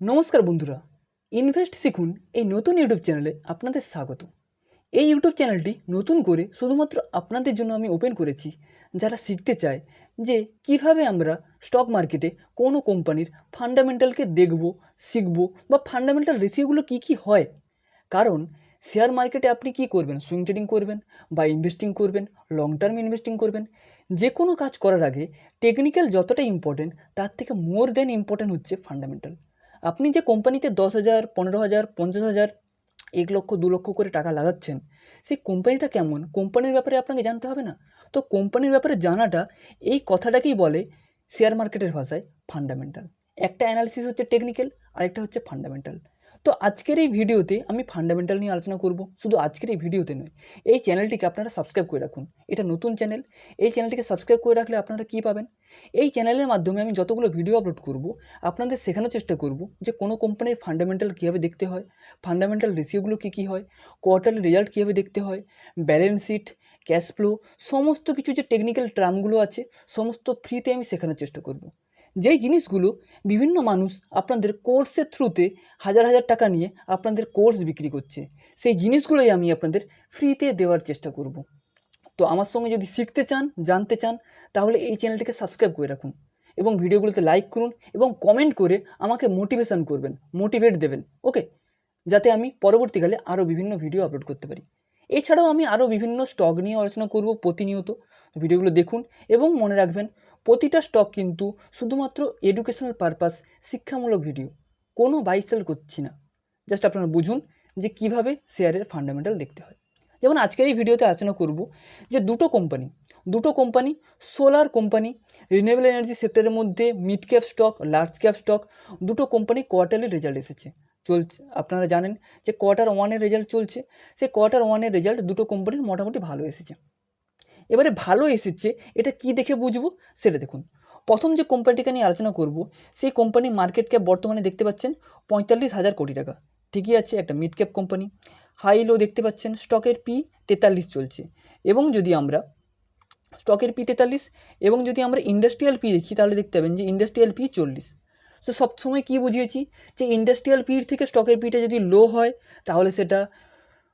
নমস্কার বন্ধুরা ইনভেস্ট শিখুন এই নতুন ইউটিউব চ্যানেলে আপনাদের স্বাগত এই ইউটিউব চ্যানেলটি নতুন করে শুধুমাত্র আপনাদের জন্য আমি ওপেন করেছি। যারা শিখতে চায় যে কীভাবে আমরা স্টক মার্কেটে কোনো কোম্পানির ফান্ডামেন্টালকে দেখব, শিখব বা ফান্ডামেন্টাল রেশিওগুলো কী কী হয়, কারণ শেয়ার মার্কেটে আপনি কী করবেন? সুইং ট্রেডিং করবেন বা ইনভেস্টিং করবেন লং টার্ম ইনভেস্টিং করবেন। যে কোনো কাজ করার আগে টেকনিক্যাল যতটা ইম্পর্টেন্ট তার থেকে মোর দেন ইম্পর্টেন্ট হচ্ছে ফান্ডামেন্টাল আপনি যে কোম্পানিতে দশ হাজার, পনেরো হাজার, পঞ্চাশ হাজার, এক লক্ষ, দু লক্ষ করে টাকা লাগাচ্ছেন, সেই কোম্পানিটা কেমন? কোম্পানির ব্যাপারে আপনাকে জানতে হবে না? তো কোম্পানির ব্যাপারে জানাটা এই কথাটাকেই বলে শেয়ার মার্কেটের ভাষায় ফান্ডামেন্টাল একটা অ্যানালিসিস হচ্ছে টেকনিক্যাল আরেকটা হচ্ছে ফান্ডামেন্টাল তো আজকের এই ভিডিওতে আমি ফান্ডামেন্টাল নিয়ে আলোচনা করব, শুধু আজকের এই ভিডিওতে নয়। এই চ্যানেলটিকে আপনারা সাবস্ক্রাইব করে রাখুন। এটা নতুন চ্যানেল এই চ্যানেলটিকে সাবস্ক্রাইব করে রাখলে আপনারা কী পাবেন? এই চ্যানেলের মাধ্যমে আমি যতগুলো ভিডিও আপলোড করব, আপনাদের শেখানোর চেষ্টা করব যে কোনো কোম্পানির ফান্ডামেন্টাল কীভাবে দেখতে হয় ফান্ডামেন্টাল রেশিওগুলো কী কী হয় কোয়ার্টারলি রেজাল্ট কীভাবে দেখতে হয় ব্যালেন্স শিট ক্যাশ ফ্লো সমস্ত কিছু যে টেকনিক্যাল টার্মগুলো আছে, সমস্ত ফ্রিতে আমি শেখানোর চেষ্টা করব। যেই জিনিসগুলো বিভিন্ন মানুষ আপনাদের কোর্সের থ্রুতে হাজার হাজার টাকা নিয়ে আপনাদের কোর্স বিক্রি করছে, সেই জিনিসগুলোই আমি আপনাদের ফ্রিতে দেওয়ার চেষ্টা করব। তো আমার সঙ্গে যদি শিখতে চান, জানতে চান, তাহলে এই চ্যানেলটিকে সাবস্ক্রাইব করে রাখুন এবং ভিডিওগুলোতে লাইক করুন এবং কমেন্ট করে আমাকে মোটিভেশন করবেন মোটিভেট দেবেন ওকে যাতে আমি পরবর্তীকালে আরও বিভিন্ন ভিডিও আপলোড করতে পারি। এছাড়াও আমি আরও বিভিন্ন স্টক নিয়ে আলোচনা করব প্রতিনিয়ত ভিডিওগুলো দেখুন এবং মনে রাখবেন প্রতিটা স্টক কিন্তু শুধুমাত্র এডুকেশনাল পারপাস শিক্ষামূলক ভিডিও কোনো বাই সেল করছি না। জাস্ট আপনারা বুঝুন যে কীভাবে শেয়ারের ফান্ডামেন্টাল দেখতে হয়। যেমন আজকের এই ভিডিওতে আলোচনা করব যে দুটো কোম্পানি দুটো company solar company renewable energy সেক্টরের মধ্যে mid cap stock large cap stock দুটো কোম্পানি কোয়ার্টারলি রেজাল্ট এসেছে। চলছে, আপনারা জানেন যে কোয়ার্টার ওয়ানের রেজাল্ট চলছে, সেই কোয়ার্টার ওয়ানের রেজাল্ট দুটো কোম্পানির মোটামুটি ভালো এসেছে। এবারে ভালো এসেছে, এটা কি দেখে বুঝব? সেটা দেখুন। প্রথম যে কোম্পানিটিকে নিয়ে আলোচনা করব, সেই কোম্পানির মার্কেট ক্যাপ বর্তমানে দেখতে পাচ্ছেন পঁয়তাল্লিশ হাজার কোটি টাকা। ঠিকই আছে, একটা mid cap company high low দেখতে পাচ্ছেন স্টকের পি তেতাল্লিশ চলছে। এবং যদি আমরা স্টকের পি তেতাল্লিশ এবং যদি আমরা ইন্ডাস্ট্রিয়াল পি দেখি, তাহলে দেখতে পাবেন যে ইন্ডাস্ট্রিয়াল পি চল্লিশ। তো সবসময় কী বুঝিয়েছি? যে ইন্ডাস্ট্রিয়াল পির থেকে স্টকের পিটা যদি লো হয়, তাহলে সেটা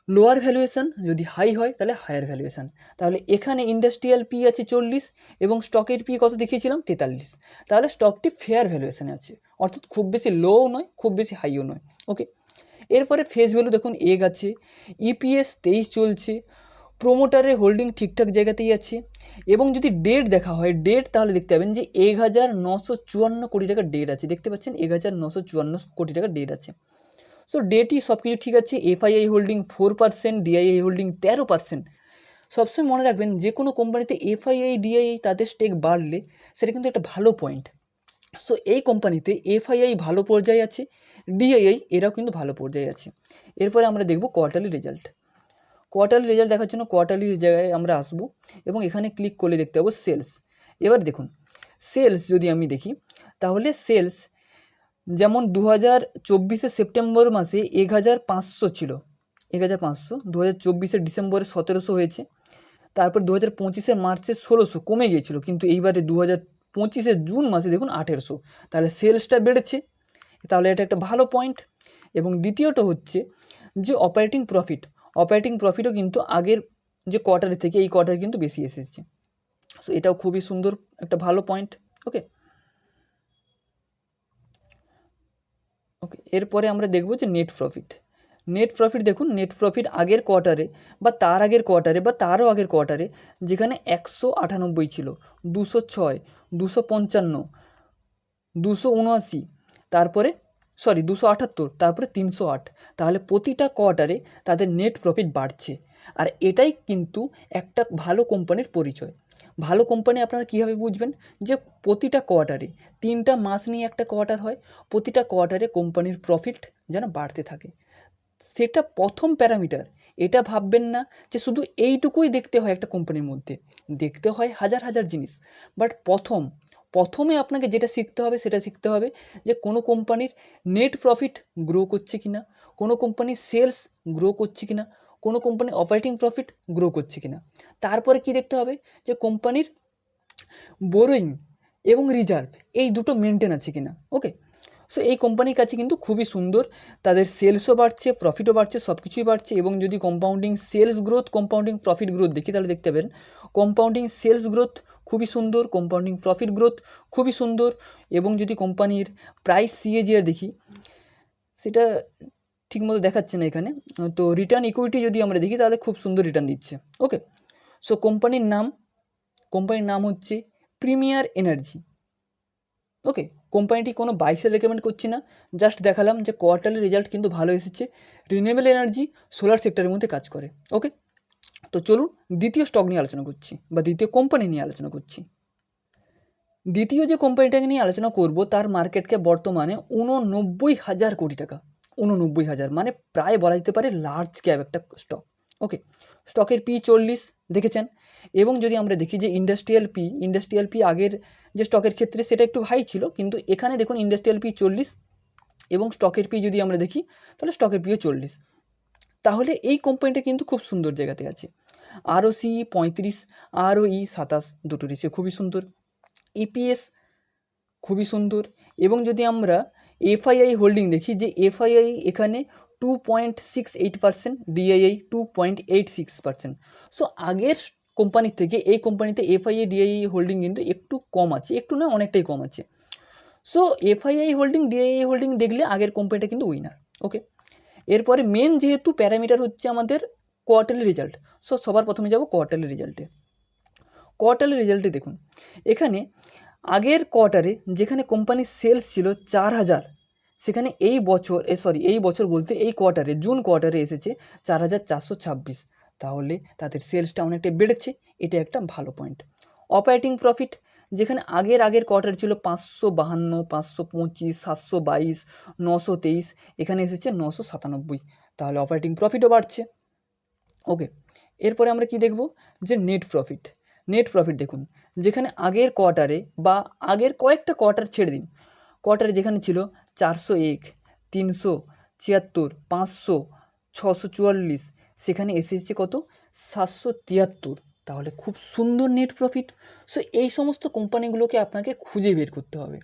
লোয়ার ভ্যালুয়েশন যদি হাই হয়, তাহলে হায়ার ভ্যালুয়েশন তাহলে এখানে ইন্ডাস্ট্রিয়াল পি আছে চল্লিশ এবং স্টকের পি কত দেখিয়েছিলাম? তেতাল্লিশ। তাহলে স্টকটি ফেয়ার ভ্যালুয়েশনে আছে। অর্থাৎ খুব বেশি লোও নয়, খুব বেশি হাইও নয়। ওকে এরপরে ফেস ভ্যালু দেখুন এগ আছে ইপিএস তেইশ চলছে প্রোমোটারের হোল্ডিং ঠিকঠাক জায়গাতেই আছে, এবং যদি ডেট দেখা হয় ডেট তাহলে দেখতে পাবেন যে এক হাজার নশো চুয়ান্ন কোটি টাকা ডেট আছে। দেখতে পাচ্ছেন এক হাজার নশো চুয়ান্ন কোটি টাকা ডেট আছে। সো ডেটই সব কিছু ঠিক আছে FII holding four percent DII holding তেরো পার্সেন্ট সবসময় মনে রাখবেন, যে কোনো কোম্পানিতে এফআইআই ডিআইআই তাদের স্টেক বাড়লে সেটা কিন্তু একটা ভালো পয়েন্ট সো এই কোম্পানিতে এফআইআই ভালো পর্যায়ে আছে ডিআইআই এরাও কিন্তু ভালো পর্যায়ে আছে। এরপরে আমরা দেখব কোয়ার্টারলি রেজাল্ট কোয়ার্টারলি রেজাল্ট দেখার জন্য কোয়ার্টারলি জায়গায় আমরা আসব এবং এখানে ক্লিক করলে দেখতে পাবো সেলস এবার দেখুন সেলস যদি আমি দেখি, তাহলে সেলস যেমন দু হাজার চব্বিশে সেপ্টেম্বর মাসে এক হাজার পাঁচশো ছিল। এক হাজার পাঁচশো দু হাজার চব্বিশে ডিসেম্বরে সতেরোশো হয়েছে। তারপর দু হাজার পঁচিশে মার্চে ষোলোশো কমে গিয়েছিল, কিন্তু এইবারে দু হাজার পঁচিশে জুন মাসে দেখুন আঠেরোশো। তাহলে সেলসটা বেড়েছে। তাহলে এটা একটা ভালো পয়েন্ট এবং দ্বিতীয়টা হচ্ছে যে অপারেটিং প্রফিট অপারেটিং প্রফিটও কিন্তু আগের যে কোয়ার্টারের থেকে এই কোয়ার্টারে কিন্তু বেশি এসেছে। সো এটাও খুবই সুন্দর একটা ভালো পয়েন্ট ওকে ওকে এরপরে আমরা দেখব যে নেট প্রফিট নেট প্রফিট দেখুন নেট প্রফিট আগের কোয়ার্টারে বা তার আগের কোয়ার্টারে বা তারও আগের কোয়ার্টারে যেখানে একশো আটানব্বই ছিল, দুশো ছয়, দুশো পঞ্চান্ন, দুশো উনআশি, তারপরে সরি দুশো আটাত্তর, তারপরে তিনশো আট। তাহলে প্রতিটা কোয়ার্টারে তাদের নেট প্রফিট বাড়ছে। আর এটাই কিন্তু একটা ভালো কোম্পানির পরিচয়। ভালো কোম্পানি আপনারা কীভাবে বুঝবেন? যে প্রতিটা কোয়ার্টারে তিনটা মাস নিয়ে একটা কোয়ার্টার হয়, প্রতিটা কোয়ার্টারে কোম্পানির প্রফিট যেন বাড়তে থাকে। সেটা প্রথম প্যারামিটার এটা ভাববেন না যে শুধু এইটুকুই দেখতে হয় একটা কোম্পানির মধ্যে। দেখতে হয় হাজার হাজার জিনিস। বাট প্রথম, প্রথমে আপনাকে যেটা শিখতে হবে সেটা শিখতে হবে যে কোনো কোম্পানির নেট প্রফিট গ্রো করছে কি না কোনো কোম্পানির সেলস গ্রো করছে কি না কোনো কোম্পানির অপারেটিং প্রফিট গ্রো করছে কি না তারপরে কি দেখতে হবে? যে কোম্পানির বোরোয়িং এবং রিজার্ভ এই দুটো মেনটেন আছে কি না ওকে সো এই কোম্পানির কাছে কিন্তু খুবই সুন্দর। তাদের সেলসও বাড়ছে প্রফিটও বাড়ছে সব কিছুই বাড়ছে এবং যদি compounding sales growth compounding profit growth দেখি, তাহলে দেখতে পাবেন কম্পাউন্ডিং সেলস গ্রোথ খুবই সুন্দর কম্পাউন্ডিং প্রফিট গ্রোথ খুবই সুন্দর এবং যদি কোম্পানির প্রাইস সিএজিআর দেখি, সেটা ঠিকমতো দেখাচ্ছে না এখানে। তো রিটার্ন ইকুইটি যদি আমরা দেখি, তাহলে খুব সুন্দর রিটার্ন দিচ্ছে। ওকে সো কোম্পানির নাম কোম্পানির নাম হচ্ছে প্রিমিয়ার এনার্জি ওকে কোম্পানিটি কোনো বাইসের রেকমেন্ড করছি না। জাস্ট দেখালাম যে কোয়ার্টারলি রেজাল্ট কিন্তু ভালো এসেছে। রিনিউয়েবল এনার্জি সোলার সেক্টরের মধ্যে কাজ করে। ওকে তো চলুন দ্বিতীয় স্টক নিয়ে আলোচনা করছি, বা দ্বিতীয় কোম্পানি নিয়ে আলোচনা করছি। দ্বিতীয় যে কোম্পানিটাকে নিয়ে আলোচনা করব, তার মার্কেট ক্যাপ বর্তমানে উননব্বই হাজার কোটি টাকা। উননব্বই হাজার মানে প্রায় বলা যেতে পারে লার্জ ক্যাপ একটা স্টক ওকে স্টকের পি চল্লিশ দেখেছেন? এবং যদি আমরা দেখি যে ইন্ডাস্ট্রিয়াল পি ইন্ডাস্ট্রিয়াল পি আগের যে স্টকের ক্ষেত্রে সেটা একটু হাই ছিল, কিন্তু এখানে দেখুন ইন্ডাস্ট্রিয়াল পি চল্লিশ এবং স্টকের পি যদি আমরা দেখি, তাহলে স্টকের পিও চল্লিশ। তাহলে এই কোম্পানিটা কিন্তু খুব সুন্দর জায়গাতে আছে। আরও সি পঁয়ত্রিশ আরও ই সাতাশ দুটো রেসিও খুবই সুন্দর। ইপিএস খুবই সুন্দর। এবং যদি আমরা এফআইআই হোল্ডিং দেখি যে এফআইআই এখানে two point six eight percent DII two point eight six percent so আগের কোম্পানির থেকে এই কোম্পানিতে এফআইআই ডিআইআই হোল্ডিং কিন্তু একটু কম আছে, একটু না অনেকটাই কম আছে। So FII holding DII holding দেখলে আগের কোম্পানিটা কিন্তু উইনার ওকে এরপরে মেন যেহেতু প্যারামিটার হচ্ছে আমাদের কোয়ার্টারলি রেজাল্ট সো সবার প্রথমে যাব কোয়ার্টারলি রেজাল্টে কোয়ার্টারলি রেজাল্টে দেখুন, এখানে আগের কোয়ার্টারে যেখানে কোম্পানির সেলস ছিল চার হাজার, সেখানে এই বছর, এ সরি, এই বছর বলতে এই কোয়ার্টারে, জুন কোয়ার্টারে এসেছে চার হাজার চারশো ছাব্বিশ। তাহলে তাদের সেলসটা অনেকটা বেড়েছে, এটা একটা ভালো পয়েন্ট। অপারেটিং প্রফিট, যেখানে আগের আগের কোয়ার্টার ছিল পাঁচশো বাহান্ন, পাঁচশো পঁচিশ, সাতশো বাইশ, নশো তেইশ, এখানে এসেছে নশো সাতানব্বই। তাহলে অপারেটিং প্রফিটও বাড়ছে। ওকে, এরপরে আমরা কি দেখব? যে নেট প্রফিট। নেট প্রফিট দেখুন। যেখানে আগের কোয়ার্টারে বা আগের কয়েকটা কোয়ার্টার ছেড়ে দিন। কোয়ার্টারে যেখানে ছিল চারশো এক, তিনশো ছিয়াত্তর, পাঁচশো, ছশো চুয়াল্লিশ, সেখানে এসেছে কত? সাতশো তিয়াত্তর। তাহলে খুব সুন্দর নেট প্রফিট সো এই সমস্ত কোম্পানিগুলোকে আপনাকে খুঁজে বের করতে হবে।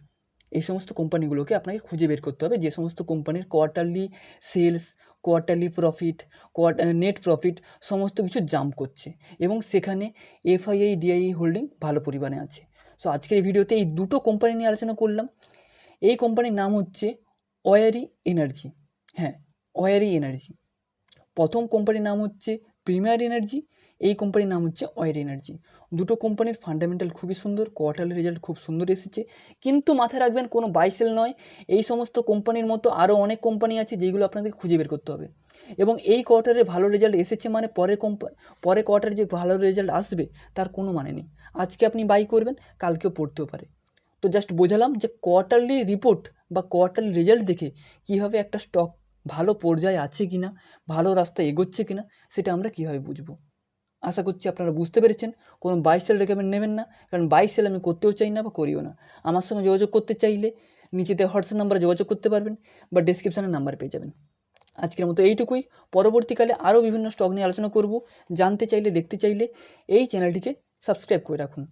এই সমস্ত কোম্পানিগুলোকে আপনাকে খুঁজে বের করতে হবে। যে সমস্ত কোম্পানির quarterly sales quarterly profit net profit সমস্ত কিছু জাম্প করছে এবং সেখানে এফআইআই ডিআইআই হোল্ডিং ভালো পরিমাণে আছে। সো আজকের ভিডিওতে এই দুটো কোম্পানি নিয়ে আলোচনা করলাম। এই কোম্পানির নাম হচ্ছে অয়ারি এনার্জি হ্যাঁ অয়ারি এনার্জি প্রথম কোম্পানির নাম হচ্ছে প্রিমিয়ার এনার্জি এই কোম্পানির নাম হচ্ছে ওয়ার এনার্জি দুটো কোম্পানির ফান্ডামেন্টাল খুবই সুন্দর কোয়ার্টারলি রেজাল্ট খুব সুন্দর এসেছে। কিন্তু মাথায় রাখবেন, কোনো বাইসেল নয়। এই সমস্ত কোম্পানির মতো আরও অনেক কোম্পানি আছে যেগুলো আপনাদের খুঁজে বের করতে হবে। এবং এই কোয়ার্টারে ভালো রেজাল্ট এসেছে মানে পরের কোম্পা পরের কোয়ার্টারে যে ভালো রেজাল্ট আসবে, তার কোনো মানে নেই। আজকে আপনি বাই করবেন, কালকেও পড়তেও পারে। তো জাস্ট বোঝালাম যে কোয়ার্টারলি রিপোর্ট বা কোয়ার্টারলি রেজাল্ট দেখে কীভাবে একটা স্টক ভালো পর্যায়ে আছে কি না ভালো রাস্তায় এগোচ্ছে কি না সেটা আমরা কীভাবে বুঝব। আশা করছি আপনারা বুঝতে পেরেছেন। কোনো বাই সেল রেকমেন্ড নেবেন না, কারণ বাই সেল আমি করতেও চাই না বা করিও না। আমার সঙ্গে যোগাযোগ করতে চাইলে নিচেতে হোয়াটসঅ্যাপ নাম্বারে যোগাযোগ করতে পারবেন বা ডিসক্রিপশানে নাম্বার পেয়ে যাবেন। আজকের মতো এইটুকুই। পরবর্তীকালে আরও বিভিন্ন স্টক নিয়ে আলোচনা করব। জানতে চাইলে, দেখতে চাইলে এই চ্যানেলটিকে সাবস্ক্রাইব করে রাখুন।